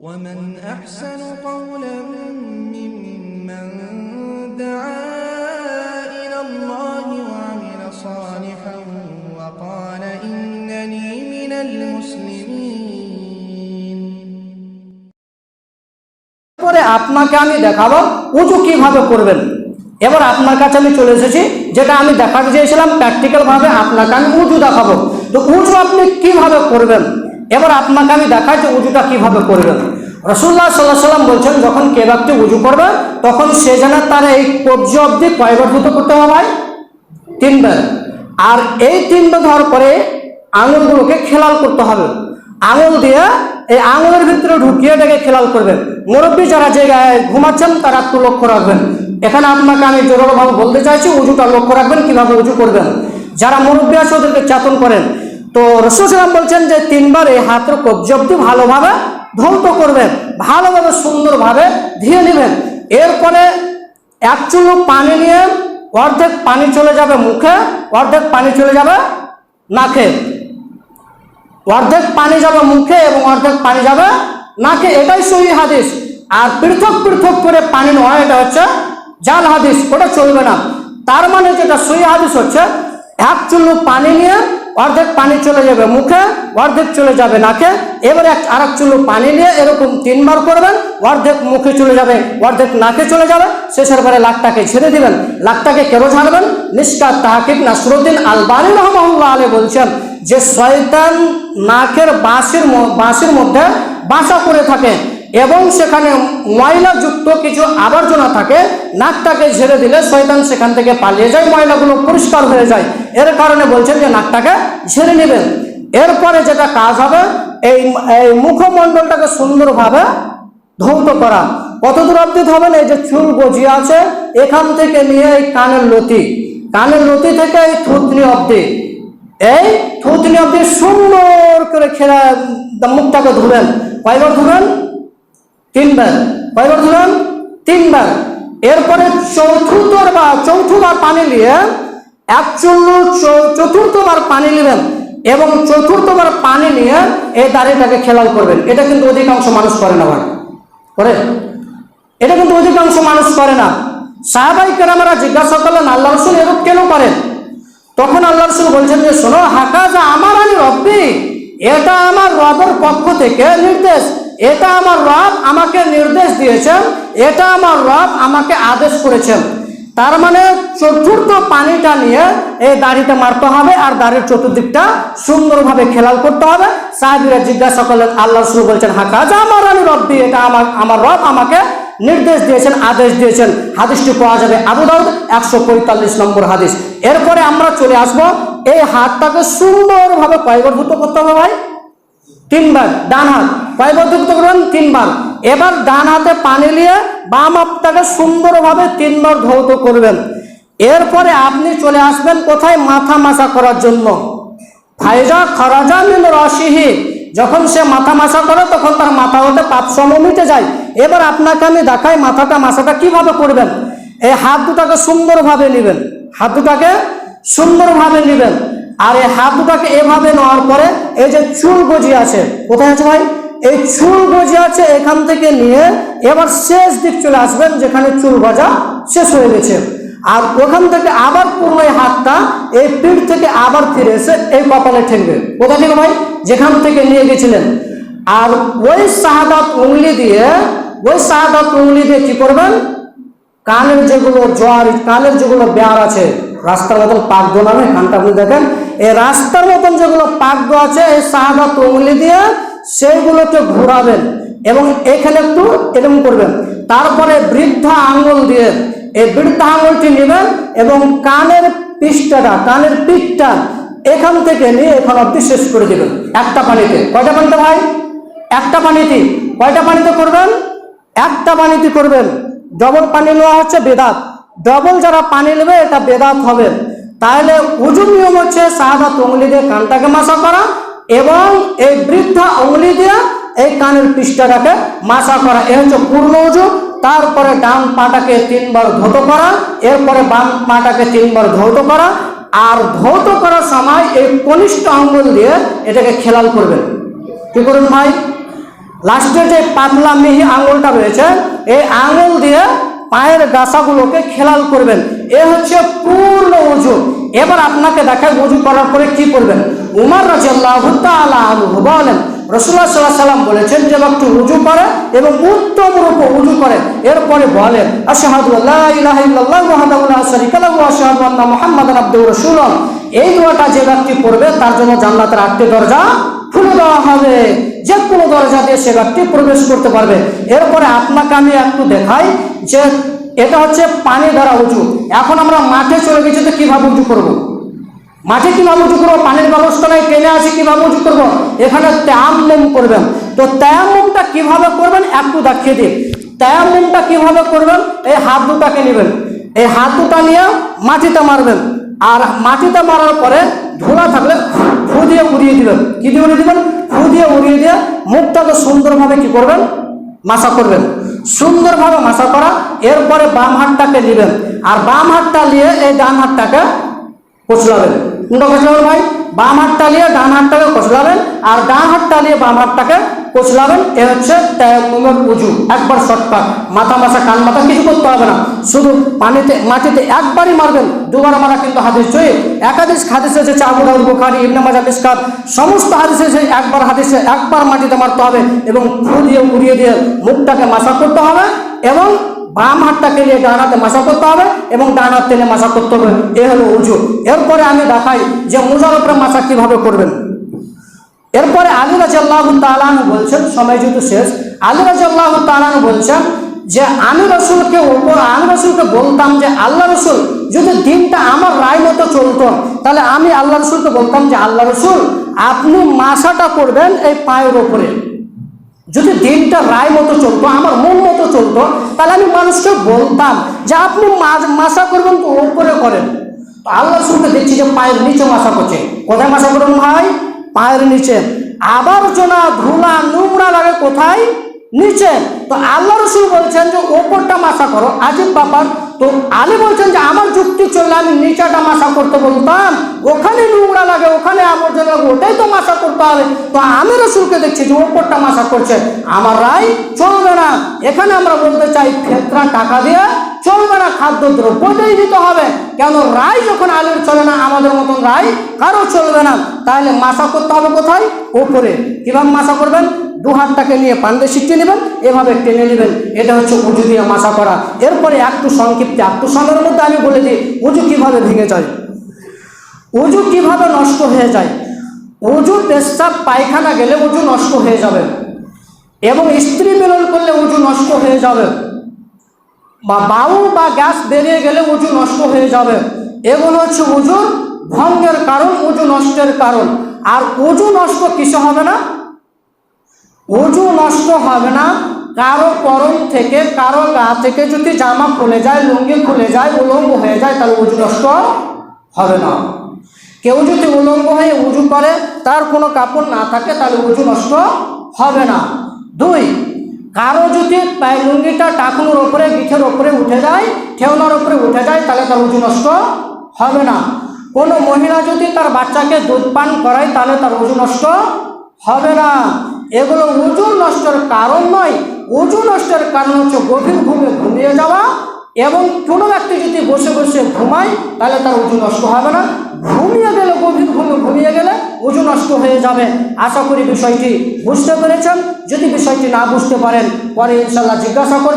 ومن أحسن قولا ممن دعا إلى الله وعمل صالحا وقال إنني من المسلمين পরে আপনাকে আমি দেখাবো উঁচু কিভাবে করবেন এবার আপনার কাছে আমি চলে এসেছি যেটা আমি দেখাতে চেয়েছিলাম প্র্যাকটিক্যাল ভাবে আপনাকে আমি উঁচু দেখাবো তো উঁচু আপনি কিভাবে করবেন এবার আপনাকে আমি দেখাই যে উঁচুটা কীভাবে করবেন রসুল্লাহ সাল্লাহ সাল্লাম বলছেন, যখন কে ব্যক্তি উঁচু করবে, তখন সে যেন তার এই কবজি অবধি কয়বার ধুতে করতে হবে? তিনবার। আর এই তিনবার ধর পরে আঙুলগুলোকে খেলাল করতে হবে। আঙুল দিয়ে এই আঙুলের ভিতরে ঢুকিয়ে এটাকে খেলাল করবেন। মুরব্বী যারা জায়গায় ঘুমাচ্ছেন, তারা একটু লক্ষ্য রাখবেন। এখানে আপনাকে আমি জোরালোভাবে বলতে চাইছি, উজুটা লক্ষ্য রাখবেন, কীভাবে উজু করবেন। যারা মুরব্বী আছে, ওদেরকে চেতন করেন। তো রসুলাম বলছেন যে তিনবার এই হাতের কবজি অব্দি ভালোভাবে ধৌত করবেন, ভালোভাবে সুন্দরভাবে ধুয়ে নেবেন। এরপরে এক চুলো পানি নিয়ে অর্ধেক পানি চলে যাবে মুখে, অর্ধেক পানি চলে যাবে নাকে। অর্ধেক পানি যাবে মুখে এবং অর্ধেক পানি যাবে নাকে। এটাই সহি হাদিস। আর পৃথক পৃথক করে পানি নয় এটা হচ্ছে জাল হাদিস, ওটা চলবে না। তার মানে যেটা সহি হাদিস হচ্ছে, এক চুল্লু পানি নিয়ে অর্ধেক পানি চলে যাবে মুখে, অর্ধেক চলে যাবে নাকে। এবারে এক আর এক চুল্লু পানি নিয়ে এরকম তিনবার করবেন, অর্ধেক মুখে চলে যাবে, অর্ধেক নাকে চলে যাবে। শেষের পরে লাখটাকে ছেড়ে দিবেন লাখটাকে কেন ছাড়বেন নিষ্কার তাহাকিব নাসরুদ্দিন আলবানী রহমাহুল্লাহ আলী বলছেন যে শয়তান নাকের বাঁশির বাঁশির মধ্যে বাসা করে থাকে। এবং সেখানে ময়লাযুক্ত কিছু আবর্জনা থাকে, নাকটাকে ঝেড়ে দিলে শয়তান সেখান থেকে পালিয়ে যায়, ময়লাগুলো পরিষ্কার হয়ে যায়। এর কারণে বলছেন যে নাকটাকে ঝেড়ে নেবেন। এরপরে যেটা কাজ হবে, এই এই মুখমণ্ডলটাকে সুন্দরভাবে ধৌত করা। কত দূর অব্দি হবেন এই যে চুল গজিয়ে আছে, এখান থেকে নিয়ে এই কানের লতি। কানের লতি থেকে এই থুতনি অব্দি এই থুতনি অব্দি সুন্দর করে খেলা, মুখটাকে ধুবেন। কয়বার ধুবেন? তিনবার। কয়বার ধুবেন তিনবার। এরপরে চতুর্থবার বা চৌথবার পানি নিয়ে এক চুল্লু চ- চতুর্থবার পানি নেবেন এবং চতুর্থবার পানি নিয়ে এই দাড়িটাকে খেলাল করবেন। এটা কিন্তু অধিকাংশ মানুষ করে না ভাই। করে? এটা কিন্তু অধিকাংশ মানুষ করে না। সাহাবাই কেরামারা জিজ্ঞাসা করলেন, আল্লাহ রসুল এরূপ কেন করেন? তখন আল্লাহ রসুল বলছেন যে, শোনো, হাকাজা আমার আনি রব্বি, এটা আমার রবের পক্ষ থেকে নির্দেশ। এটা আমার রব আমাকে নির্দেশ দিয়েছেন, এটা আমার রব আমাকে আদেশ করেছেন। তার মানে চতুর্থ পানিটা নিয়ে এই দাড়িটা মারতে হবে আর দাড়ির চতুর্দিকটা সুন্দরভাবে খেলাল করতে হবে। সাহাবিরা জিজ্ঞাসা করলেন আল্লাহ রসুল বলছেন হাকাজা আমার আনি রব্বি, এটা আমার আমার রব আমাকে নির্দেশ দিয়েছেন, আদেশ দিয়েছেন। হাদিসটি পাওয়া যাবে আবু দাউদ, একশো পঁয়তাল্লিশ নম্বর হাদিস। এরপরে আমরা চলে আসব, এই হাতটাকে সুন্দরভাবে কয়বার করতে হবে ভাই? তিনবার, ডান হাত। কয়বার ধুত করবেন তিনবার। এবার ডান হাতে পানি নিয়ে বাম হাতটাকে সুন্দরভাবে তিনবার ধৌত করবেন। এরপরে আপনি চলে আসবেন কোথায়? মাথা মাসা করার জন্য। ফাইজা খরাজা মিন রসিহি যখন সে মাথা মাসা করে, তখন তার মাথা হতে পাপ সম মিটে যায়। এবার আপনাকে আমি দেখাই মাথাটা মাসাটা কীভাবে করবেন। এই হাত দুটাকে সুন্দরভাবে নেবেন। হাত দুটাকে সুন্দরভাবে নেবেন। আর এই হাত দুটাকে এভাবে নেওয়ার পরে এই যে চুল গজি আছে, কোথায় আছে ভাই? এই চুল গজি আছে এখান থেকে নিয়ে এবার শেষ দিক চলে আসবেন যেখানে চুল গজা শেষ হয়ে গেছে। আর ওখান থেকে আবার পুরো এই হাতটা এই পিঠ থেকে আবার ফিরে এসে এই কপালে ঠেকবে কোথা থেকে ভাই? যেখান থেকে নিয়ে গেছিলেন। আর ওই শাহাদাত উংলি দিয়ে, ওই শাহাদাত উংলি দিয়ে কি করবেন? কানের যেগুলো জ্বর, কানের যেগুলো বেয়ার আছে, রাস্তার মতন পাকদো নামে কানটা আপনি দেখেন এই রাস্তার মতন যেগুলো পাকদো আছে, এই শাহাদাত উংলি দিয়ে সেইগুলোকে ঘোরাবেন এবং এখানে একটু এরকম করবেন। তারপরে বৃদ্ধা আঙ্গুল দিয়ে এই বৃদ্ধা আঙুলটি নেবেন এবং কানের পৃষ্ঠাটা, কানের পিঠটা এখান থেকে নিয়ে এখান অব্দি শেষ করে দেবেন একটা পানিতে। কয়টা পানিতে ভাই? একটা পানিতে। কয়টা পানিতে করবেন? একটা পানিতে করবেন। ডবল পানি নেওয়া হচ্ছে বেদাত। ডবল যারা পানি নেবে, এটা বেদাত হবে। তাহলে উজুর নিয়ম হচ্ছে শাহাদাত উঙ্গলি দিয়ে কানটাকে মাসা করা এবং এই বৃদ্ধা উঙ্গলি দিয়ে এই কানের পৃষ্ঠাটাকে মাসা করা। এ হচ্ছে পূর্ণ উজু। তারপরে ডান পাটাকে তিনবার ধৌত করা। এরপরে বাম পাটাকে তিনবার ধৌত করা। আর ধৌত করার সময় এই কনিষ্ঠ আঙ্গুল দিয়ে এটাকে খেলাল করবেন। কি করুন ভাই? লাস্টে যে পাতলা মিহি আঙুলটা রয়েছে, এই আঙুল দিয়ে পায়ের গাছাগুলোকে খেলাল করবেন। এ হচ্ছে পূর্ণ উজু এবার আপনাকে দেখায় উজু করার পরে কি করবেন? উমার রাজিয়াল্লাহু বলেন রসুল্লাহ সাল্লাহ সাল্লাম বলেছেন যে ব্যক্তি উজু করে এবং উত্তম রূপে উজু করে, এরপরে বলেন, আশহাদু আল্লা ইলাহা ইল্লাল্লাহ ওয়াহদাহু লা শারীকা লাহু ওয়া আশহাদু আন্না মুহাম্মাদান আবদুহু এই দোয়াটা যে ব্যক্তি পড়বে, তার জন্য জান্নাতের আটটি দরজা খুলে দেওয়া হবে। যে কোনো দরজা দিয়ে সে ব্যক্তি প্রবেশ করতে পারবে। এরপরে আপনাকে আমি একটু দেখাই যে এটা হচ্ছে পানি ধরা উঁচু। এখন আমরা মাঠে চলে গেছি তো কীভাবে উঁচু করব? মাঠে কীভাবে উঁচু করব? পানির ব্যবস্থা নাই, টেনে আছে, কীভাবে উঁচু করব? এখানে তেয়াম্মুম করবেন। তো তেয়াম্মুমটা কীভাবে করবেন একটু দেখিয়ে দিন তেয়াম্মুমটা কীভাবে করবেন? এই হাত দুটাকে নেবেন। এই হাত দুটা নিয়ে মাটিতে মারবেন। আর মাটিতে মারার পরে ধুলা থাকলে ফু দিয়ে উড়িয়ে দিবেন। কি দিয়ে উড়িয়ে দিবেন? ফু দিয়ে উড়িয়ে দিয়ে মুখটাকে সুন্দরভাবে কি করবেন? মাসা করবেন। সুন্দরভাবে মাসা করা, এরপরে বাম হাতটাকে নেবেন। আর বাম হাতটা নিয়ে এই ডান হাতটাকে কচলাবেন। কোনটা কচলাবেন ভাই? বাম হাতটা নিয়ে ডান হাতটাকে কচলাবেন, আর ডান হাতটা নিয়ে বাম হাতটাকে কচলাবেন এ হচ্ছে তায়াম্মুমের উজু। একবার শর্টকাট মাথা মাথা কান মাথা কিছু করতে হবে না। শুধু পানিতে, মাটিতে একবারই মারবেন, দুবার মারা কিন্তু হাদিস জয়ী। একাধিক হাদিস আছে চাবু দাউদ বুখারী, ইবনে মাজাহ, মিসকাত। সমস্ত হাদিসে আছে, একবার হাদিসে একবার মাটিতে মারতে হবে এবং ফু দিয়ে উড়িয়ে দিয়ে মুখটাকে মাসা করতে হবে এবং বাম হাতটাকে নিয়ে ডান হাতে মাসা করতে হবে এবং ডান হাত টেনে মাসা করতে হবে। এ হলো উজু। এরপরে আমি দেখাই যে মোজার উপরে মাসা কীভাবে করবেন। এরপরে আলী রাজাল্লাহ তালান বলছেন, সময় যেহেতু শেষ, আলী রাজাল্লাহ তালান বলছেন যে, আমি রসুলকে আমি রসুলকে বলতাম যে, আল্লাহ রসুল, যদি দিনটা আমার রায় মতো চলতো, তাহলে আমি আল্লাহ রসুলকে বলতাম যে, আল্লাহ রসুল, আপনি মাসাটা করবেন এই পায়ের ওপরে যদি দিনটা রায় মতো চলতো, আমার মন মতো চলতো, তাহলে আমি মানুষকে বলতাম যে, আপনি মাসা করবেন তো ওপরে করেন। তো আল্লাহ রসুলকে দেখছি যে, পায়ের নিচে মাসা করছে। কোথায় মাসা করবেন ভাই? পায়ের নিচে। আবর্জনা ধুলা নোংরা লাগে কোথায়? নিচে। তো আল্লাহ রসুল বলছেন যে, ওপরটা মাসা করো, আজিব ব্যাপার। তো আলী বলছেন যে, আমার যুক্তি চললে আমি নিচাটা মাসা করতে বলতাম। ওখানে নোংরা লাগে, ওখানে আবর্জনা লাগে, ওটাই তো মাসা করতে হবে। তো আমি রসুলকে দেখছি যে, ওপরটা মাসা করছে। আমার রায় চলবে না। এখানে আমরা বলতে চাই, ফেতরা টাকা দিয়ে চলবে না খাদ্য দ্রব্যটাই দিতে হবে। কেন? রায় যখন আলুর চলে না, আমাদের রায় কারও চলবে না। তাহলে মাসা করতে হবে কোথায়? ওপরে। কীভাবে মাসা করবেন? দু হাতটাকে নিয়ে পান্ডে শিখিয়ে নেবেন, এভাবে টেনে নেবেন। এটা হচ্ছে উঁচু দিয়ে মাসা করা। এরপরে একটু সংক্ষিপ্ত, একটু সময়ের মধ্যে আমি বলে দিই উঁচু কীভাবে ভেঙে যায়? উজু কীভাবে নষ্ট হয়ে যায়? উজু পেশাব পায়খানা গেলে উজু নষ্ট হয়ে যাবে। এবং স্ত্রী মিলন করলে উজু নষ্ট হয়ে যাবে। বা বাউ বা গ্যাস বেরিয়ে গেলে উজু নষ্ট হয়ে যাবে। এগুলো হচ্ছে উজুর ভঙ্গের কারণ উজু নষ্টের কারণ। আর উজু নষ্ট কিসে হবে না? উজু নষ্ট হবে না কারও পরম থেকে, কারও গা থেকে যদি জামা খুলে যায়, লুঙ্গি খুলে যায়, উলঙ্গ হয়ে যায়, তাহলে উজু নষ্ট হবে না। কেউ যদি উলঙ্গ হয়ে উজু করে, তার কোনো কাপড় না থাকে, তাহলে উজু নষ্ট হবে না। দুই, কারও যদি লুঙ্গিটা টাকুনোর ওপরে, গিঠের ওপরে উঠে যায় ঠেউনার ওপরে উঠে যায়, তাহলে তার উজু নষ্ট হবে না। কোনো মহিলা যদি তার বাচ্চাকে দুধ পান করায়, তাহলে তার উজু নষ্ট হবে না। এগুলো উজু নষ্টের কারণ নয়। উজু নষ্টের কারণ হচ্ছে গভীর ঘুমে ঘুমিয়ে যাওয়া এবং কোনো ব্যক্তি যদি বসে বসে ঘুমায়, তাহলে তার উজু নষ্ট হবে না। ঘুমিয়ে গেলে, গভীর ঘুমে ঘুমিয়ে গেলে উজু নষ্ট হয়ে যাবে। আশা করি বিষয়টি বুঝতে পেরেছেন। যদি বিষয়টি না বুঝতে পারেন, পরে ইনশাল্লাহ জিজ্ঞাসা করবেন